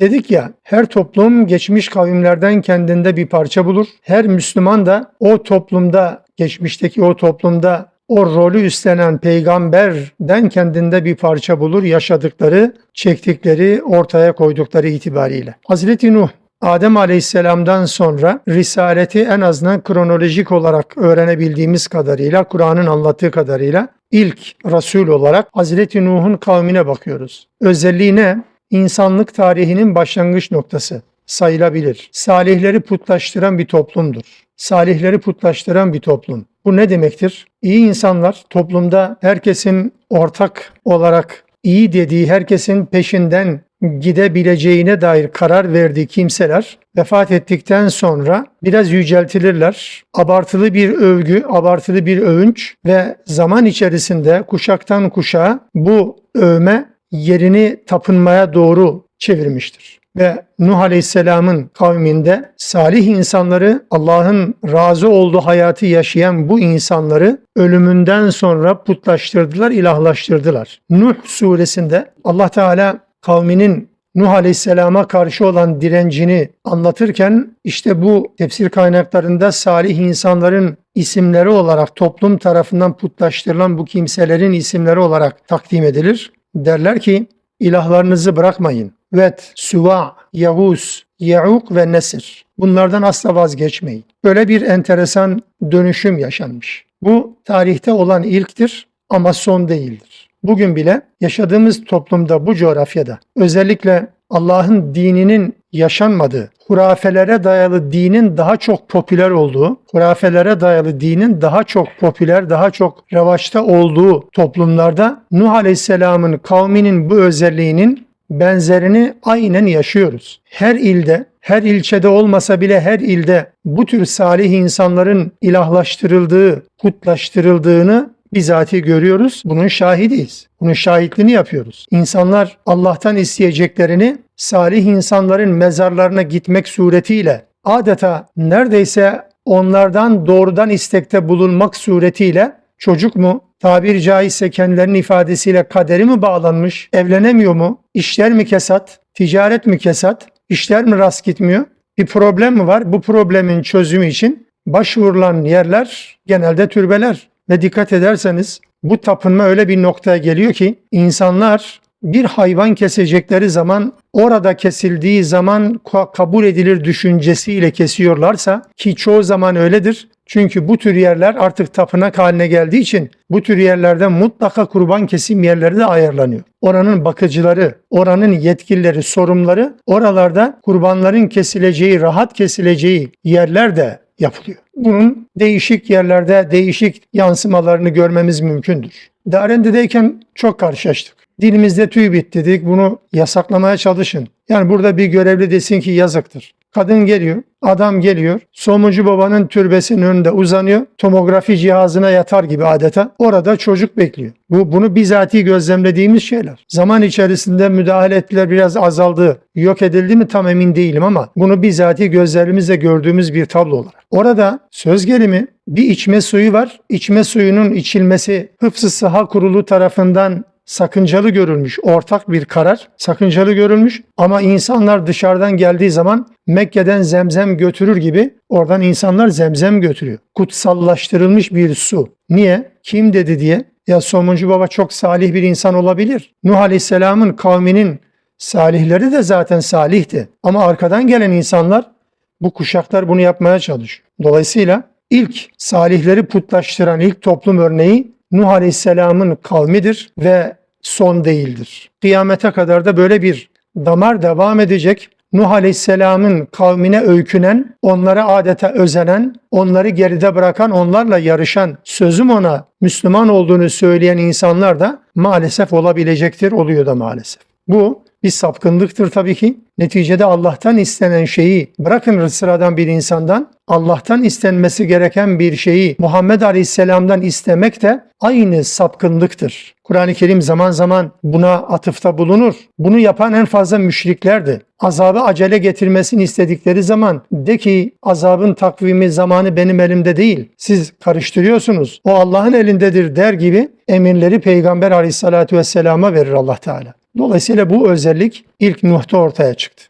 Dedik ya her toplum geçmiş kavimlerden kendinde bir parça bulur. Her Müslüman da o toplumda geçmişteki o toplumda o rolü üstlenen peygamberden kendinde bir parça bulur yaşadıkları, çektikleri, ortaya koydukları itibariyle. Hazreti Nuh Adem Aleyhisselam'dan sonra risaleti en azından kronolojik olarak öğrenebildiğimiz kadarıyla, Kur'an'ın anlattığı kadarıyla ilk Resul olarak Hazreti Nuh'un kavmine bakıyoruz. Özelliği ne? İnsanlık tarihinin başlangıç noktası sayılabilir. Salihleri putlaştıran bir toplumdur. Salihleri putlaştıran bir toplum. Bu ne demektir? İyi insanlar toplumda herkesin ortak olarak iyi dediği, herkesin peşinden gidebileceğine dair karar verdiği kimseler vefat ettikten sonra biraz yüceltilirler. Abartılı bir övgü, abartılı bir övünç ve zaman içerisinde kuşaktan kuşağa bu övme yerini tapınmaya doğru çevirmiştir. Ve Nuh Aleyhisselam'ın kavminde salih insanları Allah'ın razı olduğu hayatı yaşayan bu insanları ölümünden sonra putlaştırdılar, ilahlaştırdılar. Nuh suresinde Allah Teala kavminin Nuh Aleyhisselam'a karşı olan direncini anlatırken işte bu tefsir kaynaklarında salih insanların isimleri olarak toplum tarafından putlaştırılan bu kimselerin isimleri olarak takdim edilir. Derler ki ilahlarınızı bırakmayın. Vet, Suva, Yavuz, Ya'uk ve Nesir. Bunlardan asla vazgeçmeyin. Böyle bir enteresan dönüşüm yaşanmış. Bu tarihte olan ilktir ama son değildir. Bugün bile yaşadığımız toplumda bu coğrafyada özellikle Allah'ın dininin yaşanmadığı, hurafelere dayalı dinin daha çok popüler olduğu, hurafelere dayalı dinin daha çok popüler, daha çok revaçta olduğu toplumlarda Nuh Aleyhisselam'ın kavminin bu özelliğinin benzerini aynen yaşıyoruz. Her ilde, her ilçede olmasa bile her ilde bu tür salih insanların ilahlaştırıldığı, putlaştırıldığını bizatihi görüyoruz. Bunun şahidiyiz. Bunun şahitliğini yapıyoruz. İnsanlar Allah'tan isteyeceklerini salih insanların mezarlarına gitmek suretiyle adeta neredeyse onlardan doğrudan istekte bulunmak suretiyle çocuk mu tabiri caizse kendilerinin ifadesiyle kaderi mi bağlanmış, evlenemiyor mu, işler mi kesat, ticaret mi kesat, işler mi rast gitmiyor, bir problem mi var? Bu problemin çözümü için başvurulan yerler genelde türbeler. Ve dikkat ederseniz bu tapınma öyle bir noktaya geliyor ki insanlar bir hayvan kesecekleri zaman orada kesildiği zaman kabul edilir düşüncesiyle kesiyorlarsa ki çoğu zaman öyledir. Çünkü bu tür yerler artık tapınak haline geldiği için bu tür yerlerde mutlaka kurban kesim yerleri de ayarlanıyor. Oranın bakıcıları, oranın yetkilileri, sorumluları oralarda kurbanların kesileceği, rahat kesileceği yerler de yapılıyor. Bunun değişik yerlerde değişik yansımalarını görmemiz mümkündür. Darende'deyken çok karşılaştık. Dilimizde tüy bitti dedik bunu yasaklamaya çalışın. Yani burada bir görevli desin ki yazıktır. Kadın geliyor, adam geliyor, somuncu babanın türbesinin önünde uzanıyor, tomografi cihazına yatar gibi adeta. Orada çocuk bekliyor. Bu bunu bizatihi gözlemlediğimiz şeyler. Zaman içerisinde müdahale ettiler biraz azaldı, yok edildi mi tam emin değilim ama bunu bizatihi gözlerimizle gördüğümüz bir tablo olarak. Orada söz gelimi bir içme suyu var. İçme suyunun içilmesi Hıfzı Sıha Kurulu tarafından sakıncalı görülmüş ortak bir karar sakıncalı görülmüş ama insanlar dışarıdan geldiği zaman Mekke'den zemzem götürür gibi oradan insanlar zemzem götürüyor. Kutsallaştırılmış bir su. Niye? Kim dedi diye. Ya Somuncu Baba çok salih bir insan olabilir. Nuh Aleyhisselam'ın kavminin salihleri de zaten salihti. Ama arkadan gelen insanlar bu kuşaklar bunu yapmaya çalışıyor. Dolayısıyla ilk salihleri putlaştıran ilk toplum örneği Nuh Aleyhisselam'ın kavmidir ve son değildir. Kıyamete kadar da böyle bir damar devam edecek. Nuh Aleyhisselam'ın kavmine öykünen, onlara adeta özenen, onları geride bırakan, onlarla yarışan, sözüm ona Müslüman olduğunu söyleyen insanlar da maalesef olabilecektir, oluyor da maalesef. Bu bir sapkınlıktır tabii ki. Neticede Allah'tan istenen şeyi bırakın sıradan bir insandan Allah'tan istenmesi gereken bir şeyi Muhammed Aleyhisselam'dan istemek de aynı sapkınlıktır. Kur'an-ı Kerim zaman zaman buna atıfta bulunur. Bunu yapan en fazla müşriklerdi. Azabı acele getirmesini istedikleri zaman de ki azabın takvimi zamanı benim elimde değil. Siz karıştırıyorsunuz. O Allah'ın elindedir der gibi emirleri Peygamber Aleyhisselatü Vesselam'a verir Allah Teala. Dolayısıyla bu özellik ilk Nuh'ta ortaya çıktı.